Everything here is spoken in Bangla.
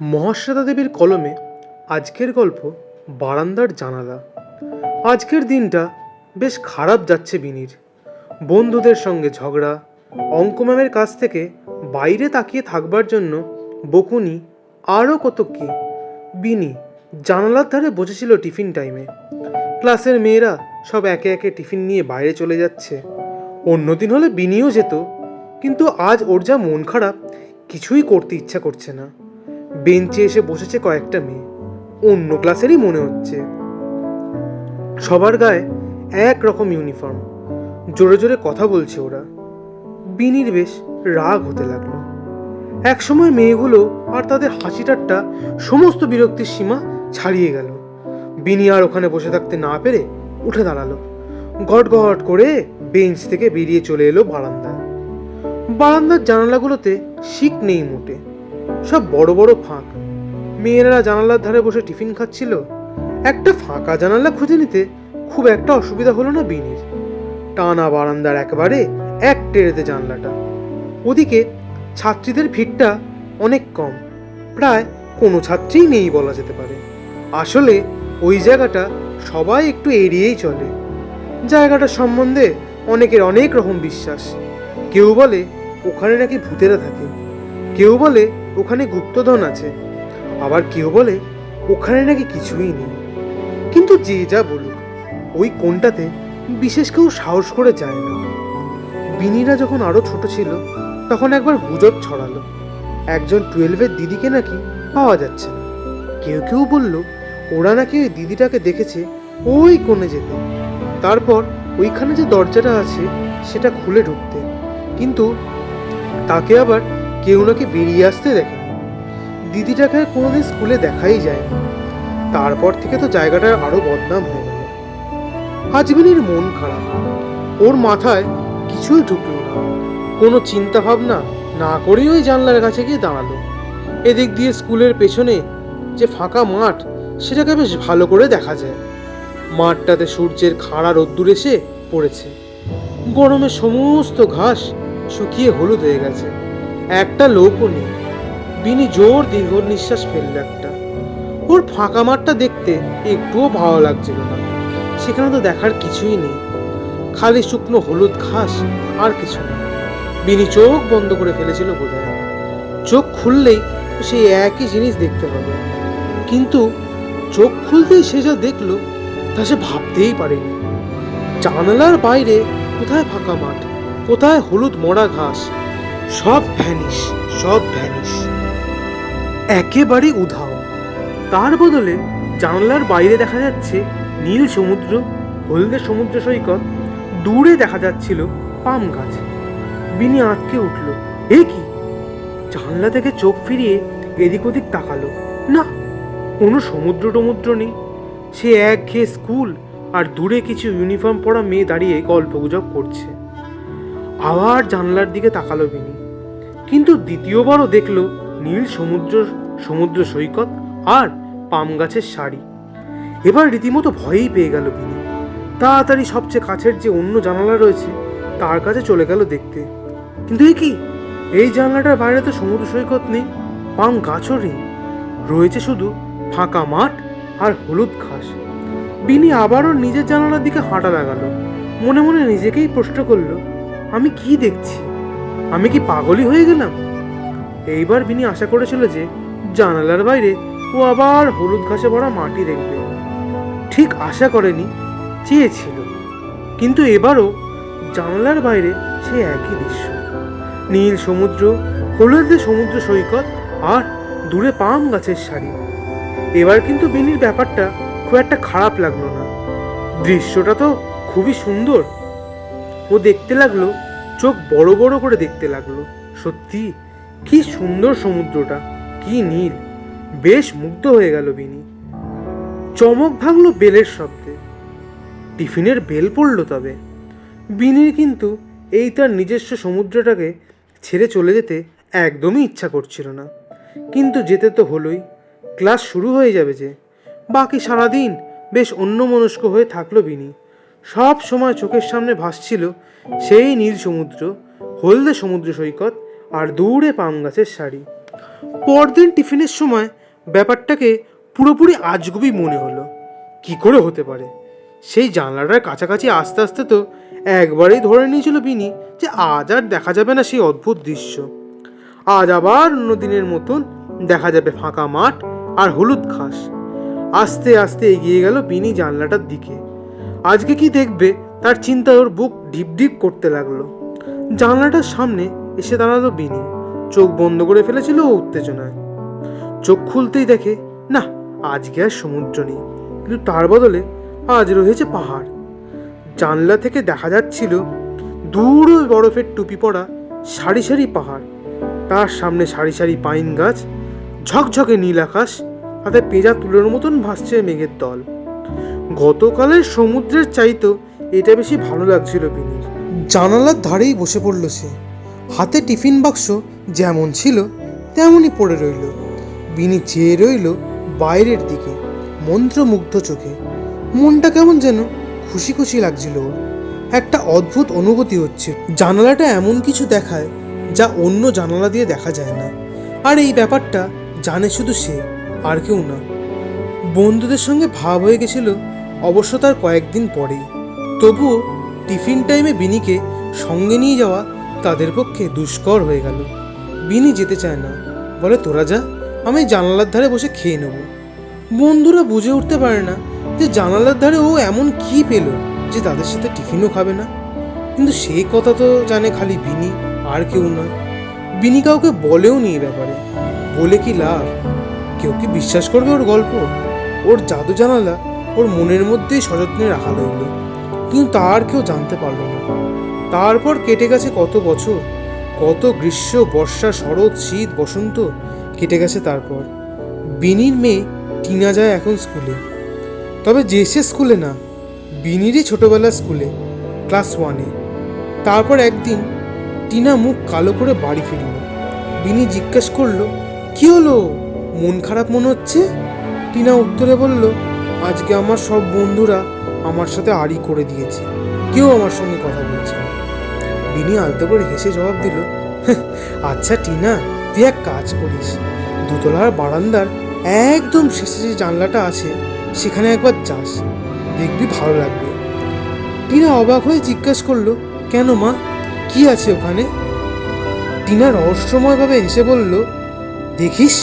মহাশ্বেতা দেবীর কলমে আজকের গল্প বারান্দার জানালা। আজকের দিনটা বেশ খারাপ যাচ্ছে বিনির। বন্ধুদের সঙ্গে ঝগড়া, অঙ্ক ম্যামের কাছ থেকে বাইরে তাকিয়ে থাকবার জন্য বকুনি আরও কত কি বিনি জানালার ধারে বসেছিল টিফিন টাইমে। ক্লাসের মেয়েরা সব একে একে টিফিন নিয়ে বাইরে চলে যাচ্ছে। অন্যদিন হলে বিনিও যেত, কিন্তু আজ ওর যা মন খারাপ কিছুই করতে ইচ্ছা করছে না। বেঞ্চে এসে বসেছে কয়েকটা মেয়ে। অন্য ক্লাসেরই মনে হচ্ছে। সবার গায়ে এক রকম ইউনিফর্ম। জোরে জোরে কথা বলছে ওরা। বিনির বেশ রাগ হতে লাগল। একসময় মেয়েগুলো আর তাদের হাসি ঠাট্টা সমস্ত বিরক্তির সীমা ছাড়িয়ে গেল। বিনি আর ওখানে বসে থাকতে না পেরে উঠে দাঁড়াল। গট গট করে বেঞ্চ থেকে বেরিয়ে চলে এলো বারান্দায়। বারান্দার জানালাগুলোতে শিক নেই মোটে। সব বড় বড় ফাঁক। মেয়েরা জানালার ধারে বসে টিফিন খাচ্ছিল। একটা ফাঁকা জানালা খুঁজে নিতে খুব একটা অসুবিধা হলো না বিনির। টানা বারান্দার একবারে এক টেরেতে জানলাটা। ওদিকে ছাত্রীদের ভিড়টা অনেক কম। প্রায় কোনো ছাত্রীই নেই বলা যেতে পারে। আসলে ওই জায়গাটা সবাই একটু এড়িয়েই চলে। জায়গাটার সম্বন্ধে অনেকের অনেক রকম বিশ্বাস। কেউ বলে ওখানে নাকি ভূতেরা থাকে। কেউ বলে ওখানে গুপ্তধন আছে। আবার কেউ বলে, ওখানে নাকি কিছুই নেই। কিন্তু যে যা বলুক, ওই কোনটাতে বিশেষ কেউ সাহস করে যায় না। বিনিরা যখন আরও ছোট ছিল, তখন একবার গুজব ছড়ালো। একজন টুয়েলভের দিদিকে নাকি পাওয়া যাচ্ছে না। কেউ কেউ বলল, ওরা নাকি ওই দিদিটাকে দেখেছে ওই কোণে যেতে। তারপর ওইখানে যে দরজাটা আছে, সেটা খুলে ঢুকতে। কিন্তু তাকে আবার কেউ নাকি বেরিয়ে আসতে দেখে। দিদিটাকে কোনোদিন স্কুলে দেখাই যায় তারপর থেকে তো জায়গাটার আরও বদনাম হয়ে গেল। আজমিনীর মন খারাপ। ওর মাথায় কিছুই ঢুকলো না। কোনো চিন্তা ভাবনা না করেই ওই জানলার কাছে গিয়ে দাঁড়াল। এদিক দিয়ে স্কুলের পেছনে যে ফাঁকা মাঠ, সেটাকে বেশ ভালো করে দেখা যায়। মাঠটাতে সূর্যের খাড়া রোদ্দুর এসে পড়েছে। গরমে সমস্ত ঘাস শুকিয়ে হলুদ হয়ে গেছে। একটা লোকও নেই। বিনি জোর দীর্ঘ নিঃশ্বাস ফেলল একটা। ওর ফাঁকা মাঠটা দেখতে একটুও ভালো লাগছিল না। সেখানে তো দেখার কিছুই নেই। খালি শুকনো হলুদ ঘাস আর কিছু না বিনি চোখ বন্ধ করে ফেলেছিল বোধহয়। চোখ খুললেই সেই একই জিনিস দেখতে পাবে। কিন্তু চোখ খুলতেই সে যা দেখল, তা সে ভাবতেই পারেনি। জানালার বাইরে কোথায় ফাঁকা মাঠ, কোথায় হলুদ মরা ঘাস সব ভ্যানিশ সব ভ্যানিশ। একেবারে উধাও। তার বদলে জানলার বাইরে দেখা যাচ্ছে নীল সমুদ্র, হলদে সমুদ্র সৈকত, দূরে দেখা যাচ্ছিল পাম গাছ। বিনি আঁতকে উঠল। এ কি? জানলা থেকে চোখ ফিরিয়ে এদিক ওদিক তাকালো। না, কোনো সমুদ্র টমুদ্র নেই। সে এক ঘেয়ে স্কুল আর দূরে কিছু ইউনিফর্ম পরা মেয়ে দাঁড়িয়ে গল্প গুজব করছে। আবার জানলার দিকে তাকালো বিনি। কিন্তু দ্বিতীয়বারও দেখল নীল সমুদ্র সমুদ্র সৈকত আর পাম গাছের শাড়ি এবার রীতিমতো ভয়েই পেয়ে গেল বিনি। তাড়াতাড়ি সবচেয়ে কাছের যে অন্য জানালা রয়েছে, তার কাছে চলে গেল দেখতে। কিন্তু এ কি? এই জানলাটার বাইরে তো সমুদ্র সৈকত নেই, পাম গাছও নেই। রয়েছে শুধু ফাঁকা মাঠ আর হলুদ ঘাস। বিনি আবারও নিজের জানালার দিকে হাঁটা লাগালো। মনে মনে নিজেকেই প্রশ্ন করল আমি কি দেখছি? আমি কি পাগলই হয়ে গেলাম? এইবার বিনি আশা করেছিল যে জানালার বাইরে ও আবার হলুদ ঘাসে ভরা মাটি দেখবে। ঠিক আশা করেনি, চেয়েছিল। কিন্তু এবারও জানালার বাইরে সে একই দৃশ্য। নীল সমুদ্র, হলুদে সমুদ্র সৈকত আর দূরে পাম গাছের সারি। এবার কিন্তু বিনির ব্যাপারটা খুব একটা খারাপ লাগল না। দৃশ্যটা তো খুবই সুন্দর। ও দেখতে লাগল চোখ বড় বড় করে দেখতে লাগল। সত্যি, কি সুন্দর সমুদ্রটা, কি নীল। বেশ মুগ্ধ হয়ে গেল বিনি। চমক ভাঙলো বেলের শব্দে। টিফিনের বেল পড়ল তবে। বিনির কিন্তু এই তার নিজস্ব সমুদ্রটাকে ছেড়ে চলে যেতে একদমই ইচ্ছা করছিল না। কিন্তু যেতে তো হলোই। ক্লাস শুরু হয়ে যাবে যে। বাকি সারাদিন বেশ অন্যমনস্ক হয়ে থাকল বিনি। সব সময় চোখের সামনে ভাসছিল সেই নীল সমুদ্র, হলদে সমুদ্র সৈকত আর দূরে পাম গাছের শাড়ি পরদিন টিফিনের সময় ব্যাপারটাকে পুরোপুরি আজগুবি মনে হলো। কি করে হতে পারে? সেই জানলাটার কাছাকাছি আস্তে আস্তে তো একবারেই ধরে নিয়েছিল বিনি যে আজ আর দেখা যাবে না সেই অদ্ভুত দৃশ্য। আজ আবার অন্য দিনের মতন দেখা যাবে ফাঁকা মাঠ আর হলুদ ঘাস। আস্তে আস্তে এগিয়ে গেল বিনি জানলাটার দিকে। আজকে কি দেখবে? তার চিন্তায় ওর বুক ঢিপ ঢিপ করতে লাগল। জানলাটার সামনে এসে দাঁড়াল বিনি। চোখ বন্ধ করে ফেলেছিল উত্তেজনায়। চোখ খুলতেই দেখে, না, আজকে আর সমুদ্র নেই। কিন্তু তার বদলে আজ রয়েছে পাহাড়। জানলা থেকে দেখা যাচ্ছিল দূর বরফের টুপি পড়া সারি সারি পাহাড়। তার সামনে সারি সারি পাইন গাছ, ঝকঝকে নীল আকাশ, তাতে পেঁজা তুলোর মতন ভাসছে মেঘের দল গতকালের সমুদ্রের চাইতো এটা বেশি ভালো লাগছিল বিনির। জানালার ধারেই বসে পড়ল সে। হাতে টিফিন বাক্স যেমন ছিল, তেমনই পড়ে রইল। বিনি চেয়ে রইল বাইরের দিকে, মন্ত্রমুগ্ধ চোখে। মনটা কেমন যেন খুশি খুশি লাগছিল ওর। একটা অদ্ভুত অনুভূতি হচ্ছে। জানালাটা এমন কিছু দেখায় যা অন্য জানালা দিয়ে দেখা যায় না। আর এই ব্যাপারটা জানে শুধু সে, আর কেউ না। বন্ধুদের সঙ্গে ভাব হয়ে গেছিল অবশ্য তার কয়েকদিন পরেই। তবুও টিফিন টাইমে বিনিকে সঙ্গে নিয়ে যাওয়া তাদের পক্ষে দুষ্কর হয়ে গেল। বিনি যেতে চায় না। বলে, তোরা যা, আমি জানালার ধারে বসে খেয়ে নেব। বন্ধুরা বুঝে উঠতে পারে না যে জানালার ধারে ও এমন কি পেল যে তাদের সাথে টিফিনও খাবে না। কিন্তু সেই কথা তো জানে খালি বিনি, আর কেউ নয় বিনি কাউকে বলেও নি ব্যাপারে। বলে কি লাভ? কেউ কি বিশ্বাস করবে ওর গল্প? ওর জাদু জানালা ওর মনের মধ্যেই সযত্নে রাখা রইল। কিন্তু তার কেউ জানতে পারল না। তারপর কেটে গেছে কত বছর, কত গ্রীষ্ম, বর্ষা, শরৎ, শীত, বসন্ত, কেটে গেছে তারপর। বিনির মেয়ে টিনা যায় এখন স্কুলে। তবে যে সে স্কুলে না, বিনিরই ছোটবেলার স্কুলে, ক্লাস ওয়ানে। তারপর একদিন টিনা মুখ কালো করে বাড়ি ফিরল। বিনি জিজ্ঞেস করল, কি হলো? মন খারাপ মনে হচ্ছে? টিনা উত্তরে বলল আজকে আমার সব বন্ধুরা আমার সাথে আড়ি করে দিয়েছে। কেউ আমার সঙ্গে কথা বলছে বিনি আলতো করে হেসে জবাব দিল আচ্ছা টিনা, তুই এক কাজ করিস। দুতলার বারান্দার একদম শেষে যে জানলাটা আছে, সেখানে একবার যাস। দেখবি ভালো লাগবে। টিনা অবাক হয়ে জিজ্ঞেস করল, কেন মা? কি আছে ওখানে? টিনা রহস্যময়ভাবে হেসে বলল, দেখিস